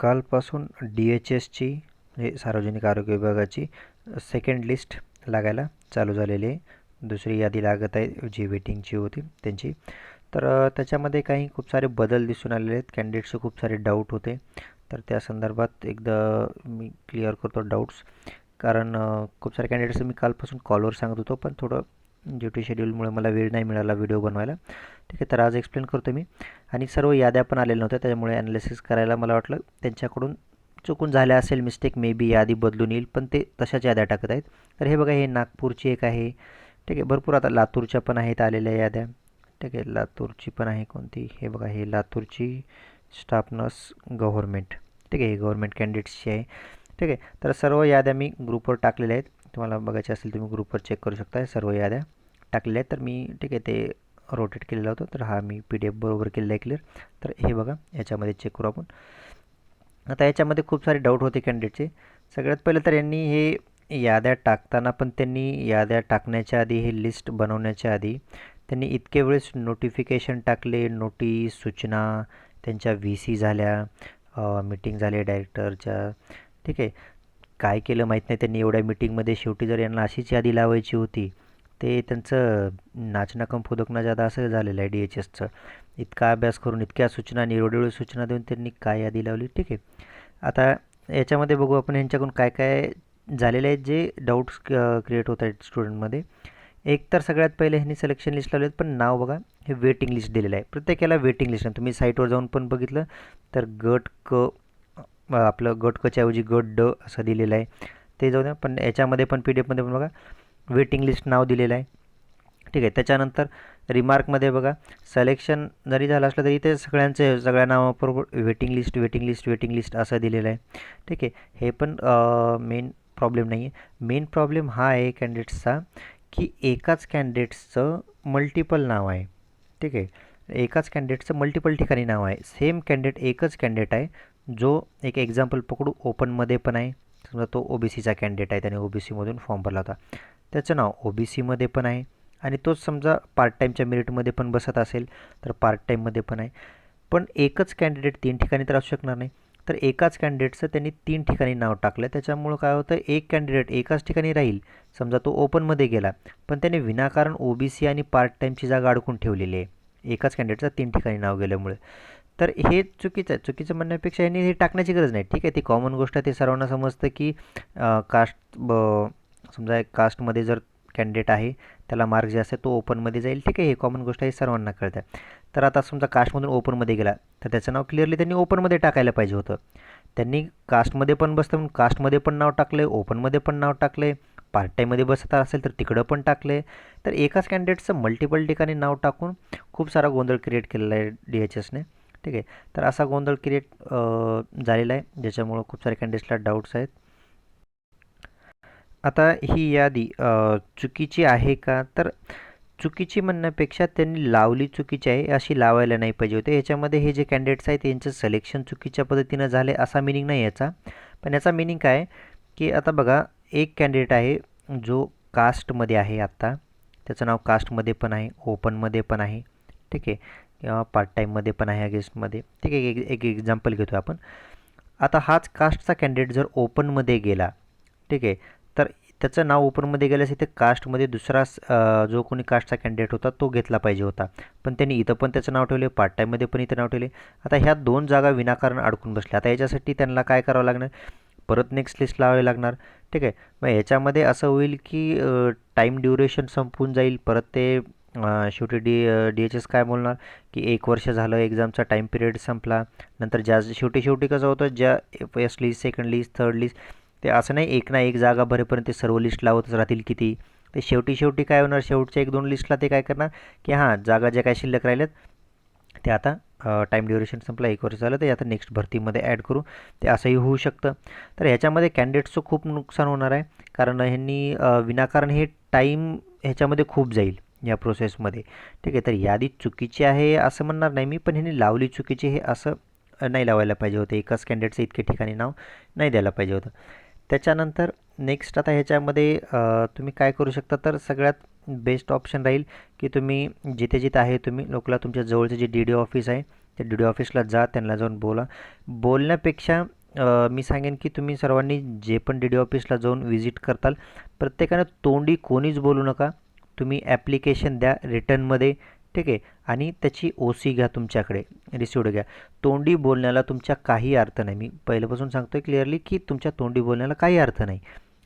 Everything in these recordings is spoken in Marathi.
कालपासून डी एच एसची म्हणजे सार्वजनिक आरोग्य विभागाची सेकंड लिस्ट लागायला चालू झालेली आहे. दुसरी यादी लागत आहे जी वेटिंगची होती त्यांची. तर त्याच्यामध्ये काही खूप सारे बदल दिसून आलेले आहेत. कॅन्डिडेट्सचे खूप सारे डाऊट होते. तर त्या संदर्भात एकदा मी क्लिअर करतो डाऊट्स कारण खूप सारे कॅन्डिडेट्स मी कालपासून कॉलवर सांगत होतो पण थोडं ड्युटी शेड्यूलमुळे मला वेळ नाही मिळाला व्हिडिओ बनवायला. ठीक आहे तर आज एक्सप्लेन करतो मी. आणि सर्व याद्या पण आलेल्या नव्हत्या त्यामुळे ॲनालिसिस करायला मला वाटलं त्यांच्याकडून चुकून झाल्या असेल मिस्टेक मे बी यादी बदलून येईल पण ते तशाच याद्या टाकत आहेत. तर हे बघा हे नागपूरची एक आहे. ठीक आहे भरपूर आता लातूरच्या पण आहेत आलेल्या याद्या. ठीक आहे लातूरची पण आहे कोणती? हे बघा हे लातूरची स्टाफ नर्स गव्हर्मेंट ठीक आहे हे गव्हर्मेंट कॅन्डिडेट्सची आहे. ठीक आहे तर सर्व याद्या मी ग्रुपवर टाकलेल्या आहेत. तुम्हाला बघायचे असेल तुम्ही ग्रुपवर चेक करू शकता सर्व याद्या टाकलेल्या आहेत. तर मी ठीक आहे ते रोटेट केलेलं होतं. तर हा मी पी डी एफ बरोबर केलेला आहे क्लिअर तर हे बघा याच्यामध्ये चेक करू आपण. आता याच्यामध्ये खूप सारे डाऊट होते कॅन्डिडेटचे सगळ्यात पहिलं तर यांनी हे याद्या टाकताना पण त्यांनी याद्या टाकण्याच्या आधी हे लिस्ट बनवण्याच्या आधी त्यांनी इतके वेळेस नोटिफिकेशन टाकले नोटीस सूचना त्यांच्या व्ही सी झाल्या मीटिंग झाले डायरेक्टरच्या ठीक आहे. काय केलं माहीत नाही. त्यांनी एवढ्या मीटिंगमध्ये शेवटी जर यांना अशीच यादी लावायची होती ते त्यांचं नाचना कम फुदक जादा असं झालेलं आहे डी एच एसचं इतका अभ्यास करून इतक्या सूचना आणि सूचना देऊन त्यांनी काय यादी लावली? ठीक आहे. आता याच्यामध्ये बघू आपण यांच्याकडून काय काय झालेले आहेत जे डाऊट्स क्रिएट होत आहेत स्टुडंटमध्ये एक तर सगळ्यात पहिले ह्यांनी सिलेक्शन लिस्ट लावले पण नाव बघा हे वेटिंग लिस्ट दिलेलं आहे. प्रत्येकाला वेटिंग लिस्ट तुम्ही साईटवर जाऊन पण बघितलं तर गट क आपलं गट गट ड असं दिलेलं आहे. ते जाऊ द्या पण याच्यामध्ये पण पी डी एफमध्ये पण बघा वेटिंग लिस्ट नाव दिलेलं आहे. ठीक आहे त्याच्यानंतर रिमार्कमध्ये बघा सिलेक्शन जरी झालं असलं तरी ते सगळ्यांचे सगळ्या नावाबरोबर waiting list waiting list waiting list असं दिलेलं आहे. ठीक आहे हे पण मेन प्रॉब्लेम नाही आहे. मेन प्रॉब्लेम हा आहे कॅन्डिडेट्सचा की एकाच कॅन्डिडेट्सचं मल्टिपल नाव आहे. ठीक आहे एकाच कॅन्डिडेटचं मल्टिपल ठिकाणी नाव आहे. सेम कॅन्डिडेट एकच कॅन्डिडेट आहे. जो एक एक्झाम्पल पकडू ओपनमध्ये पण आहे. समजा तो ओ बी सीचा कॅन्डिडेट आहे त्याने ओ बी सीमधून फॉर्म भरला होता. त्याचं नाव ओ बी सीमध्ये पण आहे. आणि तोच समजा पार्ट टाईमच्या मेरिटमध्ये पण बसत असेल तर पार्ट टाईममध्ये पण आहे. पण एकच कॅन्डिडेट तीन ठिकाणी तर असू शकणार नाही. तर एकाच कॅन्डिडेटचं त्यांनी तीन ठिकाणी नाव टाकलं. त्याच्यामुळं काय होतं एक कॅन्डिडेट एकाच ठिकाणी राहील. समजा तो ओपनमध्ये गेला. पण त्याने विनाकारण ओ बी सी आणि पार्ट टाईमची जागा अडकून ठेवलेली आहे. एकाच कॅन्डिडेटचं तीन ठिकाणी नाव गेल्यामुळे. तर हे चुकीचं आहे. चुकीचं म्हणण्यापेक्षा यांनी हे टाकण्याची गरज नाही. ठीक आहे ती कॉमन गोष्ट आहे. ते सर्वांना समजतं की कास्ट ब समजा एक कास्टमध्ये जर कॅन्डिडेट आहे त्याला मार्क जे असते तो ओपनमध्ये जाईल. ठीक आहे हे कॉमन गोष्ट आहे सर्वांना कळतं. तर आता समजा कास्टमधून ओपनमध्ये गेला तर त्याचं नाव क्लिअरली त्यांनी ओपनमध्ये टाकायला पाहिजे होतं. त्यांनी कास्टमध्ये पण बसतं म्हणून कास्टमध्ये पण नाव टाकलं आहे ओपनमध्ये पण नाव टाकलं आहे पार्ट टाईममध्ये बसत असेल तर तिकडं पण टाकलं आहे तर एकाच कॅन्डिडेटचं मल्टिपल ठिकाणी नाव टाकून खूप सारा गोंधळ क्रिएट केलेला आहे डी एच एसने ठीक आहे. तर असा गोंधळ क्रिएट झालेला आहे ज्याच्यामुळं खूप सारे कॅन्डिडेट्सला डाऊट्स आहेत. आता ही यादी चुकीची आहे का? तर चुकीची म्हणण्यापेक्षा त्यांनी लावली चुकीची आहे अशी लावायला नाही पाहिजे होते. याच्यामध्ये हे जे कॅन्डिडेट्स आहेत यांचं सिलेक्शन चुकीच्या पद्धतीनं झाले असा मिनिंग नाही याचा. पण याचा मिनिंग काय की आता बघा एक कॅन्डिडेट आहे जो कास्टमध्ये आहे आत्ता त्याचं नाव कास्टमध्ये पण आहे ओपनमध्ये पण आहे. ठीक आहे. किंवा पार्ट टाईममध्ये पण आहे अगेन्स्टमध्ये ठीक आहे एक एक एक्झाम्पल घेतो आपण. आता हाच कास्टचा कॅन्डिडेट जर ओपनमध्ये गेला ठीक आहे तर त्याचं नाव ओपनमध्ये गेल्यास इथे कास्टमध्ये दुसरा जो कोणी कास्टचा कॅन्डिडेट होता तो घेतला पाहिजे होता. पण त्यांनी इथं पण त्याचं नाव ठेवले पार्ट टाईममध्ये पण इथं नाव ठेवले आता ह्या दोन जागा विनाकारण अडकून बसल्या. आता याच्यासाठी त्यांना काय करावं लागणार? परत नेक्स्ट लिस्ट लावावी लागणार. ठीक आहे मग याच्यामध्ये असं होईल की टाईम ड्युरेशन संपून जाईल परत ते शेवटी डी डी एच एस काय बोलणार? की एक वर्ष झालं एक्झामचा टाईम पिरियड संपला. नंतर ज्या शेवटी शेवटी कसं होतं? ज्या first list second list third list ते असं नाही एक ना एक जागा भरेपर्यंत ते सर्व लिस्ट लावतच राहतील किती? ते शेवटी शेवटी काय होणार? शेवटच्या एक दोन लिस्टला ते काय करणार? की हां जागा ज्या काय शिल्लक राहिल्यात ते आता टाईम ड्युरेशन संपला एक वर्ष झालं ते आता नेक्स्ट भरतीमध्ये ॲड करू. ते असंही होऊ शकतं. तर ह्याच्यामध्ये कॅन्डिडेट्सचं खूप नुकसान होणार आहे. कारण ह्यांनी विनाकारण हे टाईम ह्याच्यामध्ये खूप जाईल. या प्रोसेसमध्ये ठीक आहे तर यादी चुकीची आहे असं म्हणणार नाही मी पण ह्यांनी लावली चुकीची हे असं नाही लावायला पाहिजे होतं. एकाच कॅन्डिडेटचं इतके ठिकाणी नाव नाही द्यायला पाहिजे होतं. त्याच्यानंतर नेक्स्ट आता ह्याच्यामध्ये तुम्ही काय करू शकता? तर सगळ्यात बेस्ट ऑप्शन राहील की तुम्ही जिथे जिथे आहे तुम्ही लोकला तुमच्या जवळचं जे डी डी ऑफिस आहे ते डी डी ऑफिसला जा त्यांना जाऊन बोला. बोलण्यापेक्षा मी सांगेन की तुम्ही सर्वांनी जे पण डी डी ऑफिसला जाऊन व्हिजिट करताल प्रत्येकानं तोंडी कोणीच बोलू नका. तुम्ही ॲप्लिकेशन द्या रिटर्नमध्ये ठीक आहे? आणि त्याची ओ सी घ्या तुमच्याकडे. रिसिवड घ्या. तोंडी बोलण्याला तुमच्या काही अर्थ नाही. मी पहिल्यापासून सांगतो आहे क्लिअरली की तुमच्या तोंडी बोलण्याला काही अर्थ नाही.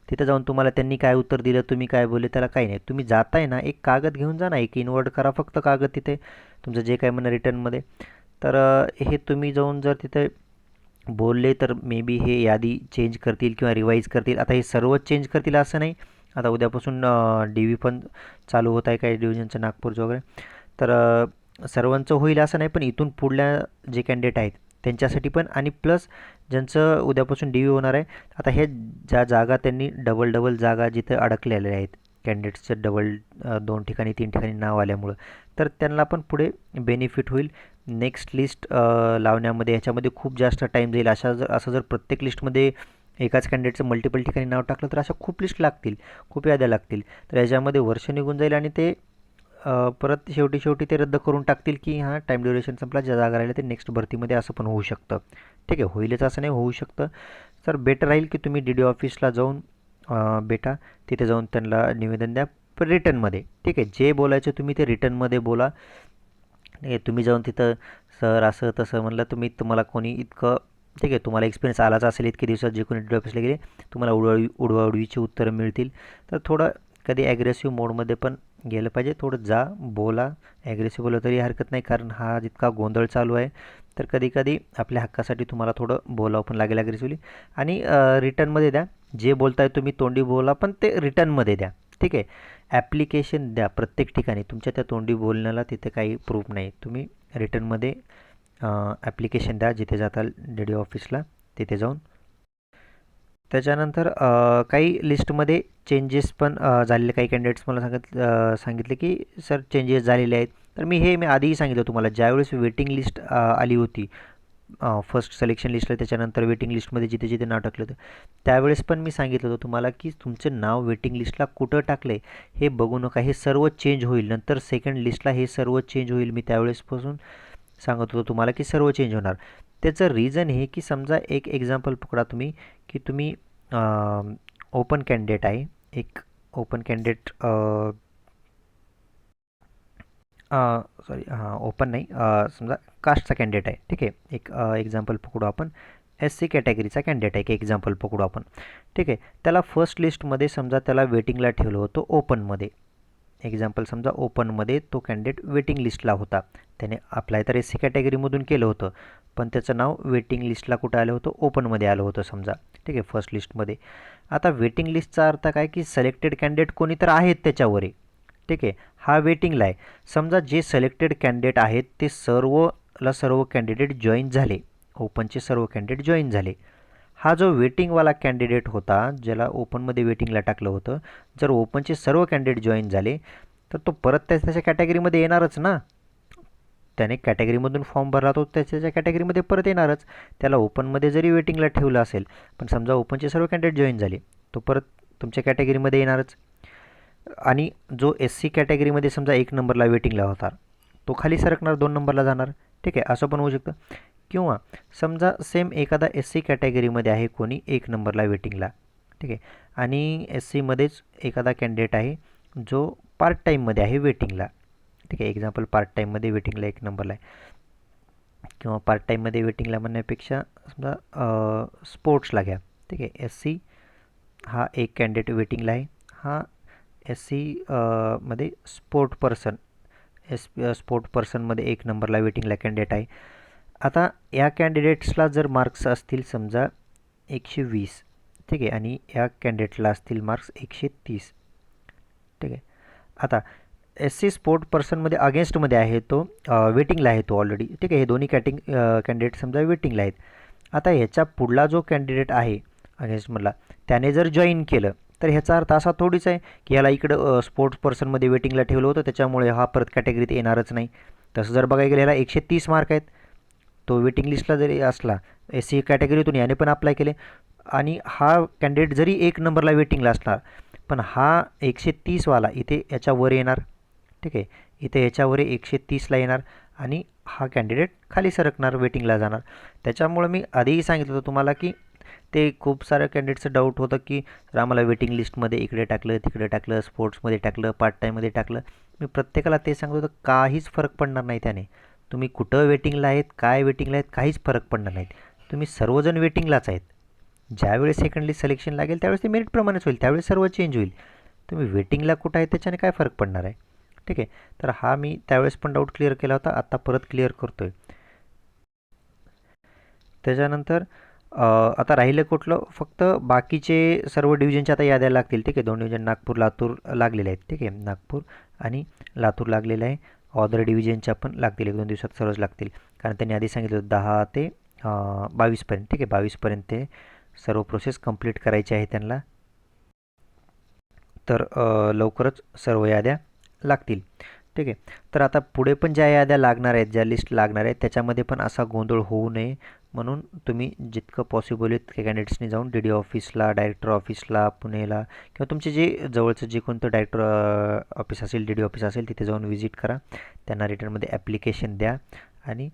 तिथं जाऊन तुम्हाला त्यांनी काय उत्तर दिलं तुम्ही काय बोलले त्याला काही नाही. तुम्ही जाताय ना एक कागद घेऊन जा ना एक इन्वर्ट करा फक्त कागद तिथे. तुमचं जे काय म्हणणं रिटर्नमध्ये तर हे तुम्ही जाऊन जर तिथे बोलले तर मे बी हे यादी चेंज करतील किंवा रिवाईज करतील. आता हे सर्वच चेंज करतील असं नाही. आता उद्यापासून डी व्ही पण चालू होत आहे काही डिव्हिजनचं नागपूरचं वगैरे. तर सर्वांचं होईल असं नाही पण इथून पुढल्या जे कॅन्डिडेट आहेत त्यांच्यासाठी पण आणि प्लस ज्यांचं उद्यापासून डी व्ही होणार आहे आता हे ज्या जागा त्यांनी डबल डबल जागा जिथं अडकलेल्या आहेत कॅन्डिडेट्सचं डबल दोन ठिकाणी तीन ठिकाणी नाव आल्यामुळं तर त्यांना पण पुढे बेनिफिट होईल. नेक्स्ट लिस्ट लावण्यामध्ये ह्याच्यामध्ये खूप जास्त टाईम जाईल अशा जर असं जर प्रत्येक लिस्टमध्ये एकाच कॅन्डिडेटचं मल्टिपल ठिकाणी नाव टाकलं तर अशा खूप लिस्ट लागतील खूप याद्या लागतील. तर याच्यामध्ये वर्ष निघून जाईल आणि ते परत शेवटी शेवटी ते रद्द करून टाकतील की हां टाईम ड्युरेशन संपला ज्या जागा राहिल्या ते नेक्स्ट भरतीमध्ये असं पण होऊ शकतं. ठीक आहे होईलच असं नाही होऊ शकतं. तर बेटर राहील की तुम्ही डी डी ऑफिसला जाऊन बेटा भेटा तिथे जाऊन त्यांना निवेदन द्या पण रिटर्नमध्ये ठीक आहे जे बोलायचं तुम्ही ते रिटर्नमध्ये बोला. तुम्ही जाऊन तिथं सर असं तसं म्हणलं तुम्ही तुम्हाला कोणी इतकं ठीक आहे तुम्हाला एक्सपिरियन्स आलाच असेल इतके दिवसात जे कोणी डी ऑफिसला गेले तुम्हाला उडवाळी उडवाउडवीची उत्तरं मिळतील. तर थोडं कधी ॲग्रेसिव्ह मोडमध्ये पण गेलं पाहिजे. थोडं जा बोला. ॲग्रेसिव्ह बोला तरी हरकत नाही कारण हा जितका गोंधळ चालू आहे तर कधीकधी आपल्या हक्कासाठी तुम्हाला थोडं बोलावं पण लागेल ॲग्रेसिव्हली आणि रिटर्नमध्ये द्या. जे बोलताय तुम्ही तोंडी बोला पण ते रिटर्नमध्ये द्या. ठीक आहे? ॲप्लिकेशन द्या प्रत्येक ठिकाणी. तुमच्या त्या तोंडी बोलण्याला तिथे काही प्रूफ नाही. तुम्ही रिटर्नमध्ये ॲप्लिकेशन द्या जिथे जाताल डी डी ऑफिसला तिथे जाऊन. त्याच्यानंतर काही लिस्टमध्ये चेंजेस पण झालेले. काही कॅन्डिडेट्स मला सांगत सांगितले की सर चेंजेस झालेले आहेत. तर मी हे मी आधीही सांगितलं तुम्हाला ज्यावेळेस वेटिंग लिस्ट आली होती फर्स्ट सिलेक्शन लिस्टला त्याच्यानंतर वेटिंग लिस्टमध्ये जिथे जिथे नाव टाकलं होतं त्यावेळेस पण मी सांगितलं होतं तुम्हाला की तुमचं नाव वेटिंग लिस्टला कुठं टाकलं आहे हे बघू नका हे सर्व चेंज होईल. नंतर सेकंड लिस्टला हे सर्व चेंज होईल. मी त्यावेळेसपासून सांगत होतो तुम्हाला की सर्व चेंज होणार. त्याचं रिझन हे की समजा एक एक्झाम्पल पकडा तुम्ही की तुम्ही ओपन कॅन्डिडेट आहे एक ओपन कॅन्डिडेट सॉरी हां ओपन नाही समजा कास्टचा कॅन्डिडेट आहे ठीक आहे. एक एक्झाम्पल पकडू आपण. एस सी कॅटेगरीचा कॅन्डिडेट आहे एक एक्झाम्पल पकडू आपण. ठीक आहे. त्याला फर्स्ट लिस्टमध्ये समजा त्याला वेटिंगला ठेवलं होतं ओपनमध्ये एक्झाम्पल समजा ओपनमध्ये तो कॅन्डिडेट वेटिंग लिस्टला होता. त्याने अप्लाय तर एस सी कॅटेगरीमधून केलं होतं. पण त्याचं नाव वेटिंग लिस्टला कुठं आलं होतं? ओपनमध्ये आलं होतं समजा. ठीक आहे फर्स्ट लिस्टमध्ये आता वेटिंग लिस्टचा अर्थ काय की सिलेक्टेड कॅन्डिडेट कोणी तर आहेत त्याच्यावर ठीक आहे हा वेटिंगला आहे. समजा जे सिलेक्टेड कॅन्डिडेट आहेत ते सर्वला सर्व कॅन्डिडेट जॉईन झाले. ओपनचे सर्व कॅन्डिडेट जॉईन झाले. हा जो वेटिंगवाला कॅन्डिडेट होता ज्याला ओपनमध्ये वेटिंगला टाकलं होतं जर ओपनचे सर्व कॅन्डिडेट जॉईन झाले तर तो परत त्या त्याच्या कॅटेगरीमध्ये येणारच ना? त्याने कॅटेगरीमधून फॉर्म भरला तो त्याच्या कॅटेगरीमध्ये परत येणारच. त्याला ओपनमध्ये जरी वेटिंगला ठेवलं असेल पण समजा ओपनचे सर्व कॅन्डिडेट जॉईन झाले तो परत तुमच्या कॅटेगरीमध्ये येणारच. आणि जो एस सी कॅटेगरीमध्ये समजा एक नंबरला वेटिंगला होता तो खाली सरकणार दोन नंबरला जाणार. ठीक आहे असं पण होऊ शकतं. किंवा समजा सेम एखादा एस सी कॅटेगरीमध्ये आहे कोणी एक नंबरला वेटिंगला ठीक आहे? आणि एस सीमध्येच एखादा कॅन्डिडेट आहे जो पार्ट टाईममध्ये आहे वेटिंगला ठीक आहे? एक्झाम्पल पार्ट टाईममध्ये वेटिंगला एक नंबरला आहे. किंवा पार्ट टाईममध्ये वेटिंगला म्हणण्यापेक्षा समजा स्पोर्ट्सला घ्या. ठीक आहे? एस सी हा एक कॅन्डिडेट वेटिंगला आहे. हा एस सी मध्ये स्पोर्ट पर्सन एस स्पोर्ट पर्सनमध्ये एक नंबरला वेटिंगला कॅन्डिडेट आहे. आता या कॅन्डिडेट्सला जर मार्क्स असतील समजा एकशे वीस ठीक आहे आणि या कॅन्डिडेटला असतील मार्क्स एकशे तीस ठीक आहे. आता एस सी स्पोर्ट पर्सनमध्ये अगेन्स्टमध्ये आहे तो वेटिंगला आहे तो ऑलरेडी ठीक आहे. हे दोन्ही कॅटिंग कॅन्डिडेट समजा वेटिंगला आहेत. आता ह्याच्या पुढला जो कॅन्डिडेट आहे अगेन्स्टमधला त्याने जर जॉईन केलं तर ह्याचा अर्थ असा थोडीच आहे की ह्याला इकडं स्पोर्ट्स पर्सनमध्ये वेटिंगला ठेवलं होतं त्याच्यामुळे हा परत कॅटेगरीत येणारच नाही. तसं जर बघायला गेलं ह्याला एकशे तीस मार्क आहेत. तो वेटिंग लिस्टला जरी असला एस सी कॅटेगरीतून याने पण अप्लाय केले. आणि हा कॅन्डिडेट जरी एक नंबरला वेटिंगला असणार पण हा एकशे तीसवाला इथे याच्यावर येणार. ठीक आहे? इथे याच्यावर एकशे तीसला येणार आणि हा कॅन्डिडेट खाली सरकणार वेटिंगला जाणार. त्याच्यामुळं मी आधीही सांगितलं होतं तुम्हाला की ते खूप साऱ्या कॅन्डिडेटचं डाऊट होतं की सर आम्हाला वेटिंग लिस्टमध्ये इकडे टाकलं तिकडे टाकलं स्पोर्ट्समध्ये टाकलं पार्ट टाईममध्ये टाकलं. मी प्रत्येकाला ते सांगत होतं काहीच फरक पडणार नाही त्याने. तुम्ही कुठं वेटिंगला आहेत काय वेटिंगला आहेत काहीच फरक पडणार नाहीत. तुम्ही सर्वजण वेटिंगलाच आहेत. ज्यावेळेस सेकंड लिस्ट सिलेक्शन लागेल त्यावेळेस ते मेरिटप्रमाणेच होईल त्यावेळेस सर्व चेंज होईल. तुम्ही वेटिंगला कुठं आहे त्याच्याने काय फरक पडणार आहे? ठीक आहे? तर हा मी त्यावेळेस पण डाऊट क्लिअर केला होता आत्ता परत क्लिअर करतो आहे त्याच्यानंतर आता राहिलं कुठलं? फक्त बाकीचे सर्व डिव्हिजनच्या आता याद्या लागतील. ठीक आहे? दोन डिव्हिजन नागपूर लातूर लागलेले आहेत. ठीक आहे? नागपूर आणि लातूर लागलेलं आहे. ऑदर डिव्हिजनच्या पण लागतील एक दोन दिवसात सर्वच लागतील. कारण त्यांनी आधी सांगितलं होतं दहा ते बावीसपर्यंत ठीक आहे बावीसपर्यंत ते सर्व प्रोसेस कंप्लीट करायची आहे त्यांना. तर लवकरच सर्व याद्या लागतील. ठीक आहे. तर आता पुढे पण ज्या याद्या लागणार आहेत ज्या लिस्ट लागणार आहेत त्याच्यामध्ये पण असा गोंधळ होऊ नये. म्हणून तुम्ही जितकं पॉसिबल आहे तितक्या कॅन्डिडेट्सनी जाऊन डी डी ऑफिसला डायरेक्टर ऑफिसला पुणेला किंवा तुमचे जे जवळचं जे कोणतं डायरेक्टर ऑफिस असेल डी डी ऑफिस असेल तिथे जाऊन व्हिजिट करा. त्यांना रिटर्नमध्ये ॲप्लिकेशन द्या आणि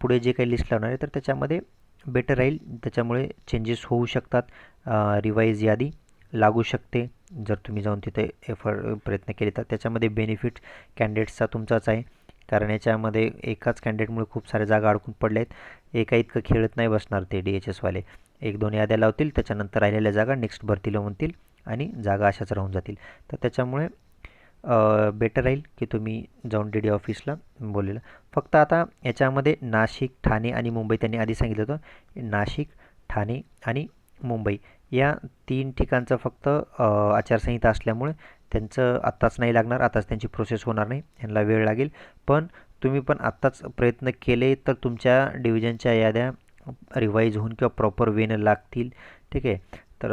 पुढे जे काही लिस्ट लावणार आहे तर त्याच्यामध्ये बेटर राहील. त्याच्यामुळे चेंजेस होऊ शकतात. रिवाईज यादी लागू शकते. जर तुम्ही जाऊन तिथे एफर्ट प्रयत्न केले तर त्याच्यामध्ये बेनिफिट कॅन्डिडेट्सचा तुमचाच आहे. कारण याच्यामध्ये एकाच कॅन्डिडेटमुळे खूप साऱ्या जागा अडकून पडल्या आहेत एका इतकं खेळत नाही बसणार ते डी एच एसवाले एक दोन याद्या लावतील त्याच्यानंतर राहिलेल्या जागा नेक्स्ट भरतीला म्हणतील आणि जागा अशाच राहून जातील. तर त्याच्यामुळे बेटर राहील की तुम्ही जाऊन डी डी ऑफिसला बोललेलं. फक्त आता याच्यामध्ये नाशिक ठाणे आणि मुंबई त्यांनी आधी सांगितलं होतं. नाशिक ठाणे आणि मुंबई या तीन ठिकाणचं फक्त आचारसंहिता असल्यामुळे त्यांचं आत्ताच नाही लागणार आताच त्यांची प्रोसेस होणार नाही यांना वेळ लागेल. पण तुम्ही पण आत्ताच प्रयत्न केले तर तुमच्या डिव्हिजनच्या याद्या रिवाईज होऊन किंवा प्रॉपर वेनं लागतील. ठीक आहे? तर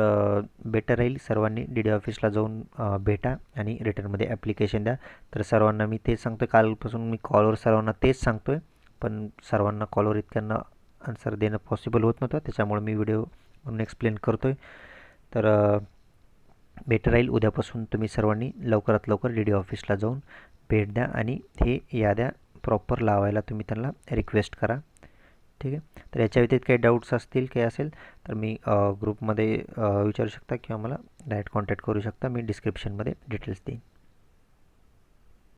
बेटर राहील. सर्वांनी डी डी ऑफिसला जाऊन भेटा आणि रिटर्नमध्ये ॲप्लिकेशन द्या. तर सर्वांना मी तेच सांगतो कालपासून मी कॉलवर सर्वांना तेच सांगतो आहे पण सर्वांना कॉलवर इतक्यांना आन्सर देणं पॉसिबल होत नव्हतं. त्याच्यामुळे मी व्हिडिओ म्हणून एक्सप्लेन करतो आहे तर बेटर राहील. उद्यापासून तुम्ही सर्वांनी लवकरात लवकर डी डी ऑफिसला जाऊन भेट द्या आणि हे याद्या प्रॉपर लावायला तुम्ही त्यांना रिक्वेस्ट करा. ठीक आहे? तर याच्या व्यतिरिक्त काही डाऊट्स असतील काही असेल तर मी ग्रुपमध्ये विचारू शकता किंवा मला डायरेक्ट कॉन्टॅक्ट करू शकता. मी डिस्क्रिप्शनमध्ये डिटेल्स देईन.